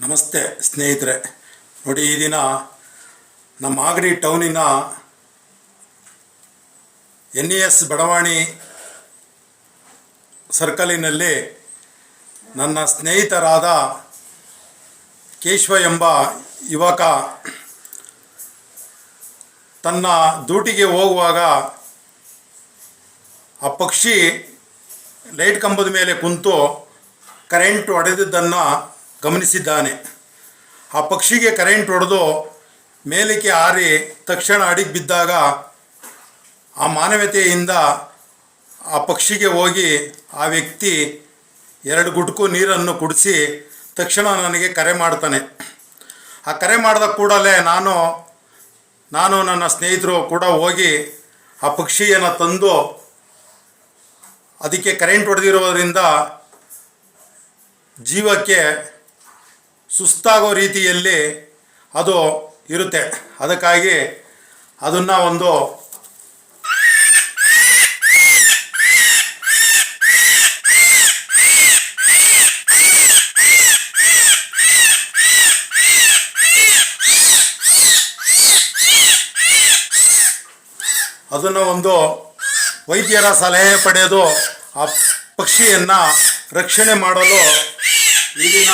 ನಮಸ್ತೆ ಸ್ನೇಹಿತರೆ. ನೋಡಿ, ಈ ದಿನ ನಮ್ಮ ಆಗಡಿ ಟೌನಿನ ಎನ್ ಇ ಎಸ್ ಬಡವಾಣಿ ಸರ್ಕಲಿನಲ್ಲಿ ನನ್ನ ಸ್ನೇಹಿತರಾದ ಕೇಶವ ಎಂಬ ಯುವಕ ತನ್ನ ಡ್ಯೂಟಿಗೆ ಹೋಗುವಾಗ ಆ ಪಕ್ಷಿ ಲೈಟ್ ಕಂಬದ ಮೇಲೆ ಕುಂತು ಕರೆಂಟ್ ಹೊಡೆದಿದ್ದನ್ನು ಗಮನಿಸಿದ್ದಾನೆ. ಆ ಪಕ್ಷಿಗೆ ಕರೆಂಟ್ ಹೊಡೆದು ಮೇಲಕ್ಕೆ ಹಾರಿ ತಕ್ಷಣ ಅಡಿಗೆ ಬಿದ್ದಾಗ ಆ ಮಾನವತೆಯಿಂದ ಆ ಪಕ್ಷಿಗೆ ಹೋಗಿ ಆ ವ್ಯಕ್ತಿ ಎರಡು ಗುಟ್ಕು ನೀರನ್ನು ಕುಡಿಸಿ ತಕ್ಷಣ ನನಗೆ ಕರೆ ಮಾಡ್ತಾನೆ. ಆ ಕರೆ ಮಾಡಿದ ಕೂಡಲೇ ನಾನು ನಾನು ನನ್ನ ಸ್ನೇಹಿತರು ಕೂಡ ಹೋಗಿ ಆ ಪಕ್ಷಿಯನ್ನು ತಂದು ಅದಕ್ಕೆ ಕರೆಂಟ್ ಹೊಡೆದಿರೋದ್ರಿಂದ ಜೀವಕ್ಕೆ ಸುಸ್ತಾಗೋ ರೀತಿಯಲ್ಲಿ ಅದು ಇರುತ್ತೆ. ಅದಕ್ಕಾಗಿ ಅದನ್ನು ಒಂದು ಅದನ್ನು ಒಂದು ವೈದ್ಯರ ಸಲಹೆ ಪಡೆದು ಆ ಪಕ್ಷಿಯನ್ನು ರಕ್ಷಣೆ ಮಾಡಲು ದಿನ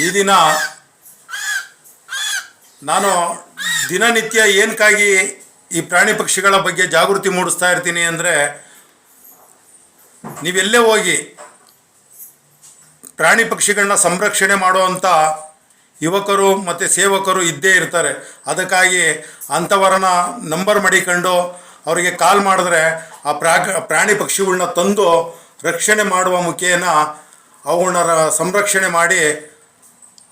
ಈ ದಿನ ನಾನು ದಿನನಿತ್ಯ ಏನಕ್ಕಾಗಿ ಈ ಪ್ರಾಣಿ ಪಕ್ಷಿಗಳ ಬಗ್ಗೆ ಜಾಗೃತಿ ಮೂಡಿಸ್ತಾ ಇರ್ತೀನಿ ಅಂದರೆ ನೀವೆಲ್ಲೇ ಹೋಗಿ ಪ್ರಾಣಿ ಪಕ್ಷಿಗಳನ್ನ ಸಂರಕ್ಷಣೆ ಮಾಡುವಂಥ ಯುವಕರು ಮತ್ತು ಸೇವಕರು ಇದ್ದೇ ಇರ್ತಾರೆ. ಅದಕ್ಕಾಗಿ ಅಂಥವರನ್ನ ನಂಬರ್ ಮಡಿಕೊಂಡು ಅವರಿಗೆ ಕಾಲ್ ಮಾಡಿದ್ರೆ ಆ ಪ್ರಾಗ, ಪ್ರಾಣಿ ಪಕ್ಷಿಗಳನ್ನ ತಂದು ರಕ್ಷಣೆ ಮಾಡುವ ಮುಖೇನ ಅವುಗಳನ್ನ ರ- ಸಂರಕ್ಷಣೆ ಮಾಡಿ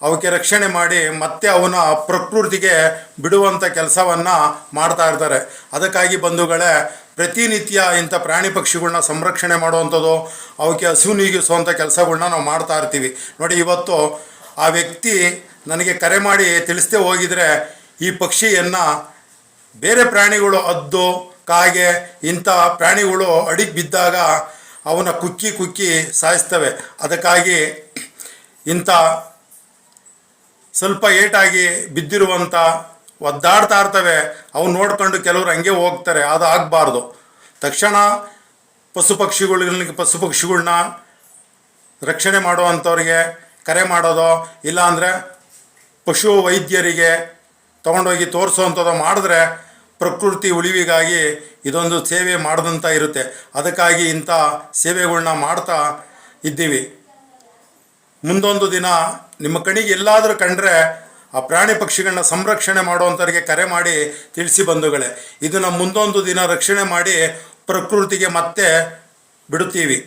ಅವಕ್ಕೆ ರಕ್ಷಣೆ ಮಾಡಿ ಮತ್ತೆ ಅವನ ಪ್ರಕೃತಿಗೆ ಬಿಡುವಂಥ ಕೆಲಸವನ್ನು ಮಾಡ್ತಾ ಇರ್ತಾರೆ. ಅದಕ್ಕಾಗಿ ಬಂಧುಗಳೇ, ಪ್ರತಿನಿತ್ಯ ಇಂಥ ಪ್ರಾಣಿ ಪಕ್ಷಿಗಳನ್ನ ಸಂರಕ್ಷಣೆ ಮಾಡುವಂಥದ್ದು, ಅವಕ್ಕೆ ಹಸು ನೀಗಿಸುವಂಥ ಕೆಲಸಗಳನ್ನ ನಾವು ಮಾಡ್ತಾ ಇರ್ತೀವಿ. ನೋಡಿ, ಇವತ್ತು ಆ ವ್ಯಕ್ತಿ ನನಗೆ ಕರೆ ಮಾಡಿ ತಿಳಿಸ್ದೆ ಹೋಗಿದರೆ, ಈ ಪಕ್ಷಿಯನ್ನು ಬೇರೆ ಪ್ರಾಣಿಗಳು ಅದ್ದು ಕಾಗೆ, ಇಂಥ ಪ್ರಾಣಿಗಳು ಅಡಿಗೆ ಬಿದ್ದಾಗ ಅವನ ಕುಕ್ಕಿ ಕುಕ್ಕಿ ಸಾಯಿಸ್ತವೆ. ಅದಕ್ಕಾಗಿ ಇಂಥ ಸ್ವಲ್ಪ ಏಟಾಗಿ ಬಿದ್ದಿರುವಂಥ ಒದ್ದಾಡ್ತಾ ಇರ್ತವೆ. ಅವು ನೋಡ್ಕೊಂಡು ಕೆಲವರು ಹಂಗೆ ಹೋಗ್ತಾರೆ. ಅದು ಆಗಬಾರ್ದು. ತಕ್ಷಣ ಪಶು ಪಕ್ಷಿಗಳಿಗೆ, ಪಶು ಪಕ್ಷಿಗಳನ್ನ ರಕ್ಷಣೆ ಮಾಡುವಂಥವ್ರಿಗೆ, ಕರೆ ಮಾಡೋದು, ಇಲ್ಲಾಂದರೆ ಪಶು ವೈದ್ಯರಿಗೆ ತೊಗೊಂಡೋಗಿ ತೋರಿಸುವಂಥದ್ದು ಮಾಡಿದ್ರೆ ಪ್ರಕೃತಿ ಉಳಿವಿಗಾಗಿ ಇದೊಂದು ಸೇವೆ ಮಾಡಿದಂಥ ಇರುತ್ತೆ. ಅದಕ್ಕಾಗಿ ಇಂಥ ಸೇವೆಗಳನ್ನ ಮಾಡ್ತಾ ಇದ್ದೀವಿ. ಮುಂದೊಂದು ದಿನ ನಿಮ್ಮ ಕಣಿಗೆ ಎಲ್ಲಾದರೂ ಕಂಡ್ರೆ ಆ ಪ್ರಾಣಿ ಪಕ್ಷಿಗಳನ್ನ ಸಂರಕ್ಷಣೆ ಮಾಡುವಂಥವ್ರಿಗೆ ಕರೆ ಮಾಡಿ ತಿಳಿಸಿ ಬಂಧುಗಳೇ, ಇದನ್ನು ಮುಂದೊಂದು ದಿನ ರಕ್ಷಣೆ ಮಾಡಿ ಪ್ರಕೃತಿಗೆ ಮತ್ತೆ ಬಿಡುತ್ತೀವಿ.